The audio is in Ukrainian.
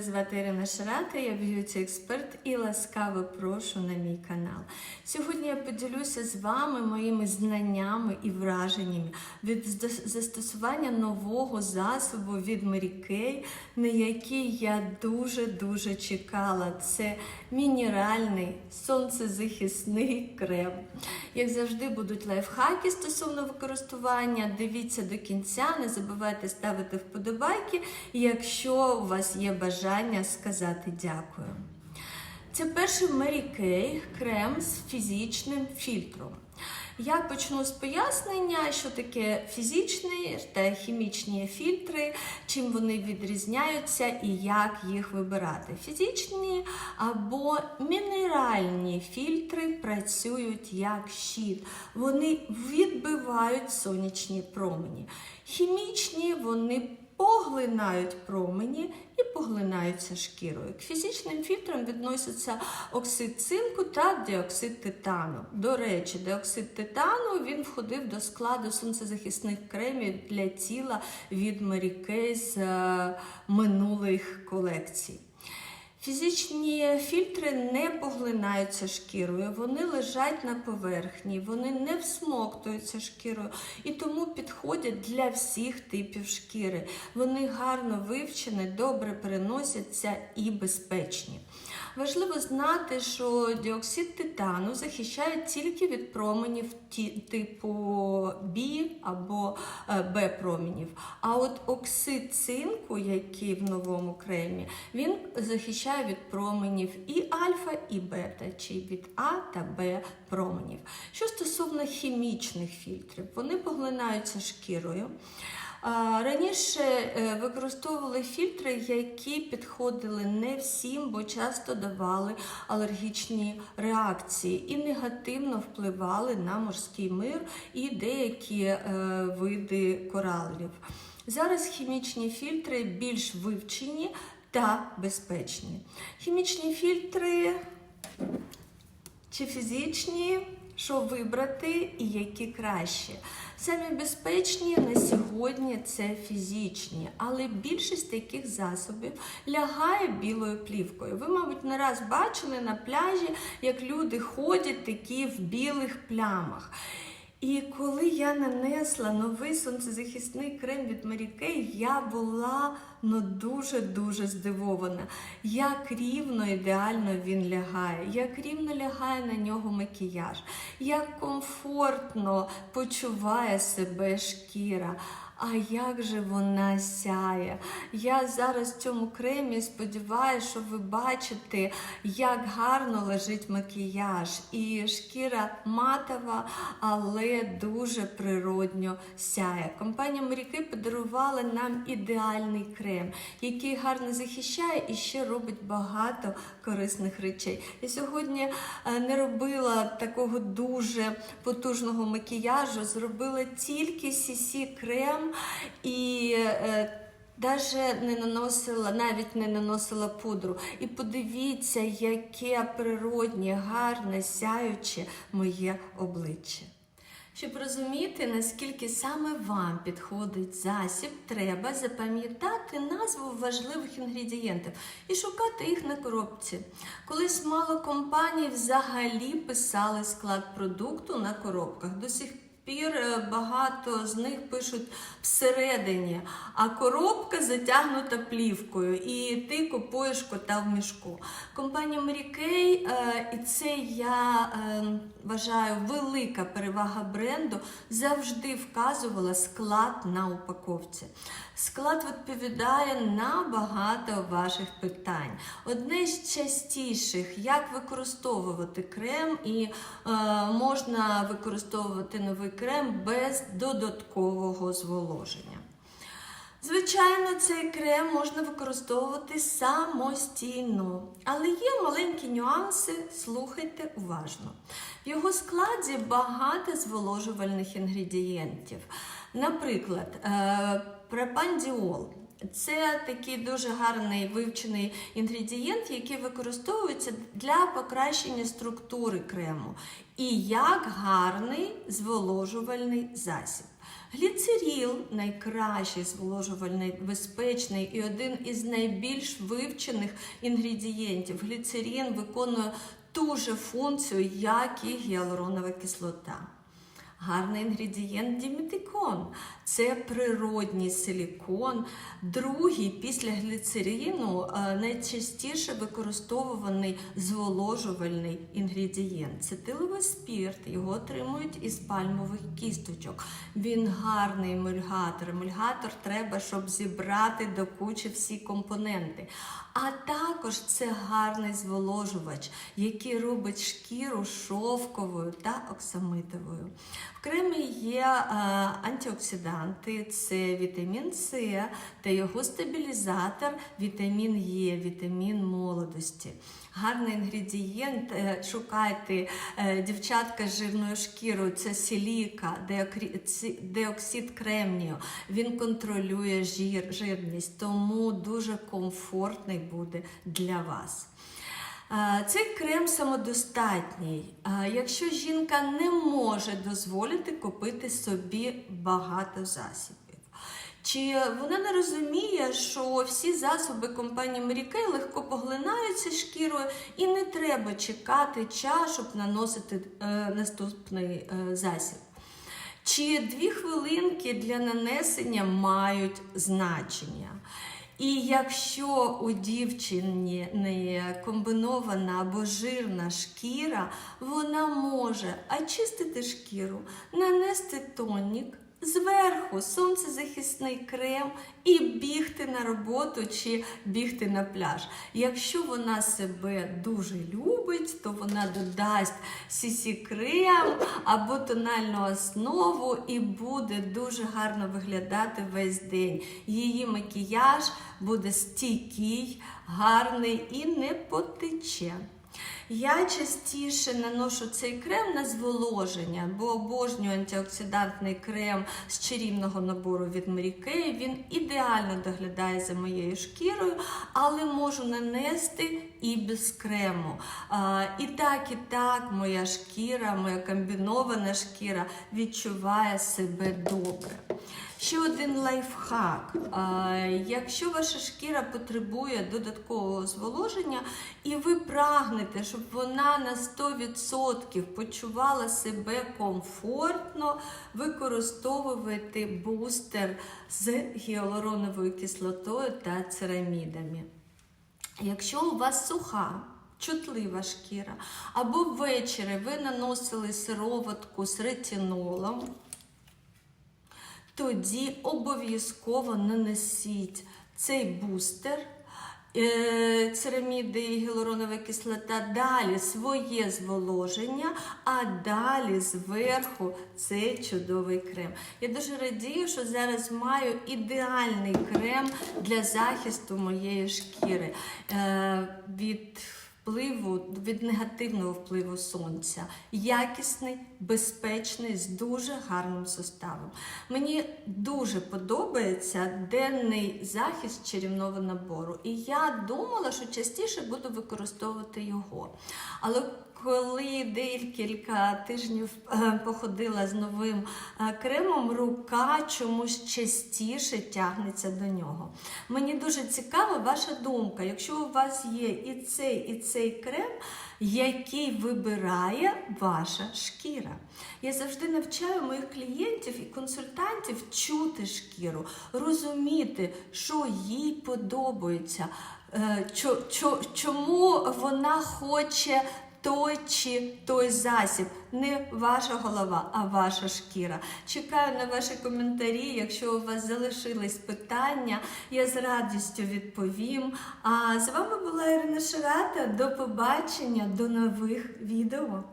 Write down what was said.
Мене звати Ірина Шарата, я б'юті експерт і ласкаво прошу на мій канал. Сьогодні я поділюся з вами моїми знаннями і враженнями від застосування нового засобу від Mary на який я дуже-дуже чекала. Це мінеральний сонцезахисний крем. Як завжди, будуть лайфхаки стосовно використання. Дивіться до кінця, не забувайте ставити вподобайки, якщо у вас є бажання сказати дякую. Це перший Mary Kay крем з фізичним фільтром. Я почну з пояснення, що таке фізичні та хімічні фільтри, чим вони відрізняються і як їх вибирати. Фізичні або мінеральні фільтри працюють як щит. Вони відбивають сонячні промені. Хімічні вони поглинають промені і поглинаються шкірою. К фізичним фільтрам відносяться оксид цинку та діоксид титану. До речі, діоксид титану він входив до складу сонцезахисних кремів для тіла від Mary з е, минулих колекцій. Фізичні фільтри не поглинаються шкірою, вони лежать на поверхні, вони не всмоктуються шкірою і тому підходять для всіх типів шкіри. Вони гарно вивчені, добре переносяться і безпечні. Важливо знати, що діоксид титану захищає тільки від променів типу B або Б променів. А от оксид цинку, який в новому кремі, він захищає від променів і альфа, і бета, чи від А та Б променів. Що стосовно хімічних фільтрів, вони поглинаються шкірою. Раніше е, використовували фільтри, які підходили не всім, бо часто давали алергічні реакції і негативно впливали на морський мир і деякі е, види коралів. Зараз хімічні фільтри більш вивчені та безпечні. Хімічні фільтри чи фізичні, що вибрати і які краще. Самі безпечні на сьогодні це фізичні, але більшість таких засобів лягає білою плівкою. Ви, мабуть, не раз бачили на пляжі, як люди ходять такі в білих плямах. І коли я нанесла новий сонцезахисний крем від Mary Kay, я була ну дуже-дуже здивована, як рівно ідеально він лягає, як рівно лягає на нього макіяж, як комфортно почуває себе шкіра. А як же вона сяє? Я зараз в цьому кремі сподіваюся, що ви бачите, як гарно лежить макіяж. І шкіра матова, але дуже природньо сяє. Компанія Kay подарувала нам ідеальний крем, який гарно захищає і ще робить багато корисних речей. Я сьогодні е, не робила такого дуже потужного макіяжу, зробила тільки CC крем і. е, Даже не наносила, навіть не наносила пудру. І подивіться, яке природнє, гарне, сяюче моє обличчя. Щоб розуміти, наскільки саме вам підходить засіб, треба запам'ятати назву важливих інгредієнтів і шукати їх на коробці. Колись мало компаній взагалі писали склад продукту на коробках. До сих пір е, багато з них пишуть всередині, а коробка затягнута плівкою, і ти купуєш кота в мішку. Компанія Mary е, і це я е, вважаю велика перевага бренду, завжди вказувала склад на упаковці. Склад відповідає на багато ваших питань. Одне з частіших, як використовувати крем, і е, можна використовувати новий крем без додаткового зволоження. Звичайно, цей крем можна використовувати самостійно, але є маленькі нюанси, слухайте уважно. В його складі багато зволожувальних інгредієнтів. Наприклад, е, пропандіол. Це такий дуже гарний вивчений інгредієнт, який використовується для покращення структури крему і як гарний зволожувальний засіб. Гліцеріл найкращий зволожувальний, безпечний і один із найбільш вивчених інгредієнтів. Гліцерін виконує ту же функцію, як і гіалуронова кислота. Гарний інгредієнт дімітикон. Це природній силікон, другий після гліцерину е, найчастіше використовуваний зволожувальний інгредієнт. Це тиловий спірт, його отримують із пальмових кісточок. Він гарний емульгатор. Емульгатор треба, щоб зібрати до кучі всі компоненти. А також це гарний зволожувач, який робить шкіру шовковою та оксамитовою. В кремі є е, антиоксиданти, це вітамін С та його стабілізатор, вітамін Е, вітамін молодості. Гарний інгредієнт. е, Шукайте е, дівчатка з жирною шкірою, це сіліка, деоксид кремнію. Він контролює жир, жирність, тому дуже комфортний буде для вас. Цей крем самодостатній. Якщо жінка не може дозволити купити собі багато засобів. Чи вона не розуміє, що всі засоби компанії Mary легко поглинаються шкірою і не треба чекати час, щоб наносити е, наступний е, засіб? Чи дві хвилинки для нанесення мають значення? І якщо у дівчині не комбінована або жирна шкіра, вона може очистити шкіру, нанести тонік, зверху сонцезахисний крем і бігти на роботу чи бігти на пляж. Якщо вона себе дуже любить, то вона додасть cc крем або тональну основу і буде дуже гарно виглядати весь день. Її макіяж буде стійкий, гарний і не потече. Я частіше наношу цей крем на зволоження, бо обожнюю антиоксидантний крем з чарівного набору від Mary. Він ідеально доглядає за моєю шкірою, але можу нанести і без крему. І так, і так моя шкіра, моя комбінована шкіра відчуває себе добре. Ще один лайфхак. Якщо ваша шкіра потребує додаткового зволоження, і ви прагнете, щоб вона на 100% почувала себе комфортно, використовуйте бустер з гіалуроновою кислотою та церамідами. Якщо у вас суха, чутлива шкіра, або ввечері ви наносили сироватку з ретинолом, тоді обов'язково нанесіть цей бустер. Е, Цераміди і гіалуронова кислота, далі своє зволоження, а далі зверху цей чудовий крем. Я дуже радію, що зараз маю ідеальний крем для захисту моєї шкіри е, від впливу, від негативного впливу сонця. Якісний, безпечний, з дуже гарним составом. Мені дуже подобається денний захист чарівного набору. І я думала, що частіше буду використовувати його. Але коли декілька тижнів е, походила з новим е, кремом, рука чомусь частіше тягнеться до нього. Мені дуже цікава ваша думка. Якщо у вас є і цей, і цей крем, який вибирає ваша шкіра. Я завжди навчаю моїх клієнтів і консультантів чути шкіру, розуміти, що їй подобається, е, чо- чо- чому вона хоче той чи той засіб. Не ваша голова, а ваша шкіра. Чекаю на ваші коментарі. Якщо у вас залишились питання, я з радістю відповім. А з вами була Ірина Ширата. До побачення, до нових відео.